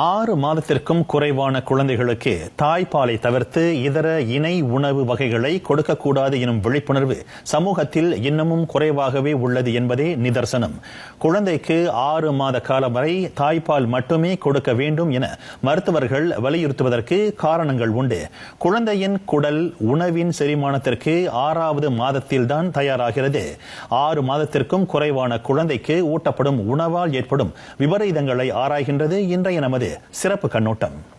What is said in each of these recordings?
ஆறு மாதத்திற்கும் குறைவான குழந்தைகளுக்கு தாய்ப்பாலை தவிர்த்து இதர இணை உணவு வகைகளை கொடுக்கக்கூடாது எனும் விழிப்புணர்வு சமூகத்தில் இன்னமும் குறைவாகவே உள்ளது என்பதே நிதர்சனம். குழந்தைக்கு ஆறு மாத காலம் வரை தாய்ப்பால் மட்டுமே கொடுக்க வேண்டும் என மருத்துவர்கள் வலியுறுத்துவதற்கு காரணங்கள் உண்டு. குழந்தையின் குடல் உணவின் செரிமானத்திற்கு ஆறாவது மாதத்தில்தான் தயாராகிறது. ஆறு மாதத்திற்கும் குறைவான குழந்தைக்கு ஊட்டப்படும் உணவால் ஏற்படும் விபரீதங்களை ஆராய்கின்றது இன்றைய நமது சிறப்பு கண்ணோட்டம்.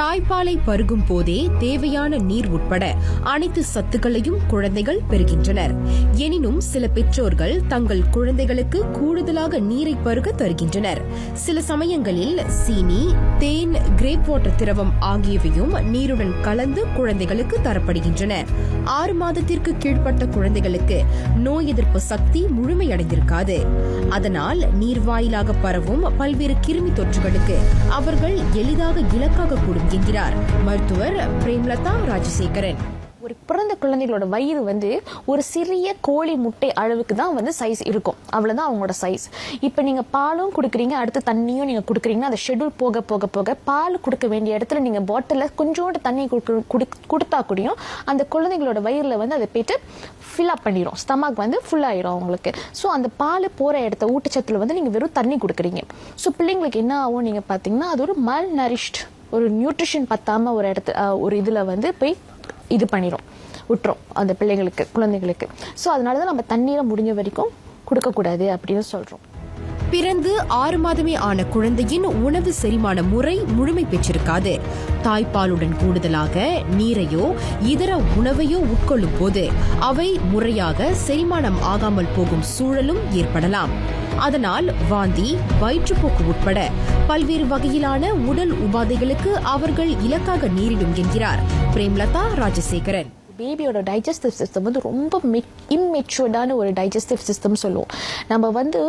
தாய்ப்பாலை பருகும் போதே தேவையான நீர் உட்பட அனைத்து சத்துக்களையும் குழந்தைகள் பெறுகின்றனர். எனினும் சில பெற்றோர்கள் தங்கள் குழந்தைகளுக்கு கூடுதலாக நீரை பருக தருகின்றனர். சில சமயங்களில் சீனி தேன் கிரேப் வாட்டர் திரவம் ஆகியவையும் நீருடன் கலந்து குழந்தைகளுக்கு தரப்படுகின்றன. ஆறு மாதத்திற்கு கீழ்ப்பட்ட குழந்தைகளுக்கு நோய் எதிர்ப்பு சக்தி முழுமையடைந்திருக்காது. அதனால் நீர் வாயிலாக பரவும் பல்வேறு கிருமி தொற்றுகளுக்கு அவர்கள் எளிதாக இலக்காகக்கூடும் என்கிறார் மருத்துவர் பிரேம்லதா ராஜசேகரன். ஒரு பிறந்த குழந்தைகளோட வயிறு வந்து ஒரு சிறிய கோழி முட்டை அளவுக்கு தான் வந்து சைஸ் இருக்கும். அவ்வளோதான் அவங்களோட சைஸ் இப்போ நீங்கள் பாலும் கொடுக்குறீங்க அடுத்து தண்ணியும் நீங்கள் கொடுக்குறீங்கன்னா அந்த ஷெட்யூல் போக போக போக பால் கொடுக்க வேண்டிய இடத்துல நீங்கள் பாட்டிலில் கொஞ்சோண்டு தண்ணி கொடுக்க- கொடுத்தா கூடயும் அந்த குழந்தைகளோட வயிறில் வந்து அதை போயிட்டு ஃபில் அப் பண்ணிடும் ஸ்டமக் வந்து ஃபுல் அவங்களுக்கு. ஸோ அந்த பால் போகிற இடத்த ஊட்டச்சத்தில் வந்து நீங்கள் வெறும் தண்ணி கொடுக்குறீங்க. ஸோ பிள்ளைங்களுக்கு என்ன ஆகும் நீங்கள் பார்த்தீங்கன்னா அது ஒரு மல் நரிஷ்ட் ஒரு நியூட்ரிஷன் பற்றாமல் ஒரு இடத்து ஒரு இதில் வந்து போய் இது பண்ணிடும் விட்டுரும் அந்த பிள்ளைங்களுக்கு குழந்தைங்களுக்கு ஸோ அதனால தான் நம்ம தண்ணீரை முடிஞ்ச வரைக்கும் கொடுக்கக்கூடாது அப்படின்னு சொல்கிறோம் பிறந்து ஆறு மாதமே ஆன குழந்தையின் உணவு செரிமான முறை முழுமை பெற்றிருக்காது. தாய்ப்பாலுடன் கூடுதலாக நீரையோ இதர உணவையோ உட்கொள்ளும் போது அவை முறையாக செரிமானம் ஆகாமல் போகும் சூழலும் ஏற்படலாம். அதனால் வாந்தி வயிற்றுப்போக்கு உட்பட பல்வேறு வகையிலான உடல் உபாதைகளுக்கு அவர்கள் இலக்காக நேரிடும் என்கிறார் பிரேம்லதா ராஜசேகரன். பேபியோட டைஜஸ்டிவ் சிஸ்டம் வந்து ரொம்ப இம்மெச்சூர்டான ஒரு டைஜஸ்டிவ் சிஸ்டம் சொல்லுவோம். நம்ம வந்து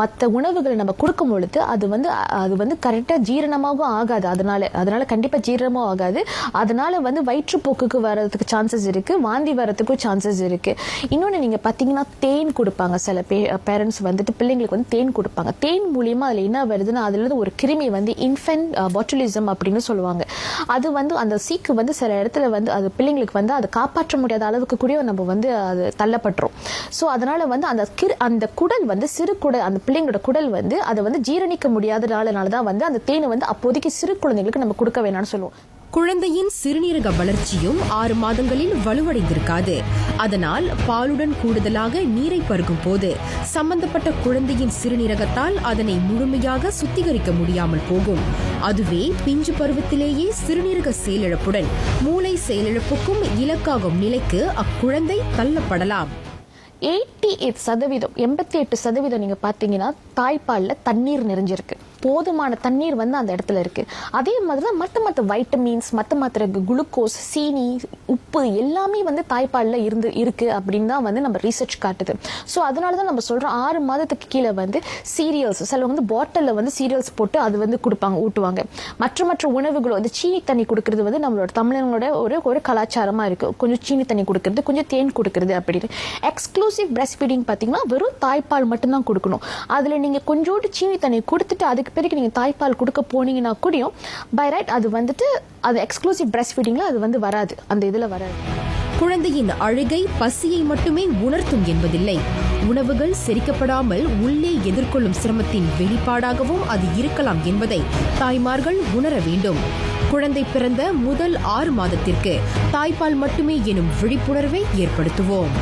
மற்ற உணவுகளை நம்ம கொடுக்கும் பொழுது அது வந்து அது வந்து கரெக்டாக ஜீரணமாகவும் ஆகாது. அதனால அதனால கண்டிப்பாக ஜீரணமும் ஆகாது. அதனால வந்து வயிற்றுப்போக்குக்கு வர்றதுக்கு சான்சஸ் இருக்குது வாந்தி வர்றதுக்கும் சான்சஸ் இருக்குது இன்னொன்று நீங்கள் பார்த்தீங்கன்னா தேன் கொடுப்பாங்க. சில பே பேரண்ட்ஸ் வந்துட்டு பிள்ளைங்களுக்கு வந்து தேன் கொடுப்பாங்க. தேன் மூலியமாக அதில் என்ன வருதுன்னா அதுலேருந்து ஒரு கிருமி வந்து இன்ஃபென்ட் பாட்டுலிசம் அப்படின்னு சொல்லுவாங்க. அது வந்து அந்த சீக்கு வந்து சில இடத்துல வந்து அது பிள்ளைங்களுக்கு வந்து அதை காப்பாற்ற முடியாத அளவுக்கு கூட நம்ம வந்து அது தள்ளப்பட்டுரும். ஸோ அதனால் வந்து அந்த கிரு அந்த குடல் வந்து சிறு குடல் அந்த பிள்ளைங்களோட குடல் வந்து அதை வந்து ஜீரணிக்க முடியாதனால தான் வந்து அந்த தேனை வந்து அப்போதைக்கு சிறு குழந்தைங்களுக்கு நம்ம கொடுக்க வேணாம்னு சொல்லுவோம். குழந்தையின் சிறுநீரக வளர்ச்சியும் ஆறு மாதங்களில் வலுவடைந்திருக்காது. அதனால் பாலுடன் கூடுதலாக நீரை பருகும் போது சம்பந்தப்பட்ட குழந்தையின் சிறுநீரகத்தால் அதனை முழுமையாக சுத்திகரிக்க முடியாமல் போகும். அதுவே பிஞ்சு பருவத்திலேயே சிறுநீரக செயலிழப்புடன் மூளை செயலிழப்புக்கும் இலக்காகும் நிலைக்கு அக்குழந்தை தள்ளப்படலாம். எயிட்டி எயிட் சதவீதம் எண்பத்தி எட்டு சதவீதம் நீங்கள் பார்த்தீங்கன்னா தாய்ப்பாலில் தண்ணீர் நிறைஞ்சிருக்கு. போதுமான தண்ணீர் வந்து அந்த இடத்துல இருக்குது அதே மாதிரி தான் மற்ற மற்ற வைட்டமின்ஸ் மற்ற மற்ற குளுக்கோஸ் சீனி உப்பு எல்லாமே வந்து தாய்ப்பாலில் இருந்து இருக்குது அப்படின்னு தான் வந்து நம்ம ரீசர்ச் காட்டுது. ஸோ அதனால தான் நம்ம சொல்கிறோம் ஆறு மாதத்துக்கு கீழே வந்து சீரியல்ஸ் சில வந்து பாட்டிலில் வந்து சீரியல்ஸ் போட்டு அது வந்து கொடுப்பாங்க ஊட்டுவாங்க. மற்ற மற்ற உணவுகளோ அந்த சீனி தண்ணி கொடுக்கறது வந்து நம்மளோட தமிழங்களோட ஒரு ஒரு கலாச்சாரமாக இருக்குது கொஞ்சம் சீனி தண்ணி கொடுக்கறது கொஞ்சம் தேன் கொடுக்கறது அப்படின்னு. எக்ஸ்க்ளூசிவ் பிரஸ்ட் ஃபீடிங் பார்த்தீங்கன்னா வெறும் தாய்ப்பால் மட்டும்தான் கொடுக்கணும். அதில் நீங்கள் கொஞ்சோண்டு சீனி தண்ணி கொடுத்துட்டு அதுக்கு பேருக்கு நீங்கள் தாய்ப்பால் கொடுக்க போனீங்கன்னா கூடயும் பை ரைட் அது வந்துட்டு அது எக்ஸ்க்ளூசிவ் பிரஸ்ட் ஃபீடிங்கில் அது வந்து வராது. அந்த இதில் வராது. குழந்தையின் அழுகை பசியை மட்டுமே உணர்த்தும் என்பதில்லை. உணவுகள் செரிக்கப்படாமல் உள்ளே எதிர்கொள்ளும் சிரமத்தின் வெளிப்பாடாகவும் அது இருக்கலாம் என்பதை தாய்மார்கள் உணர வேண்டும். குழந்தை பிறந்த முதல் ஆறு மாதத்திற்கு தாய்ப்பால் மட்டுமே எனும் விழிப்புணர்வை ஏற்படுத்துவோம்.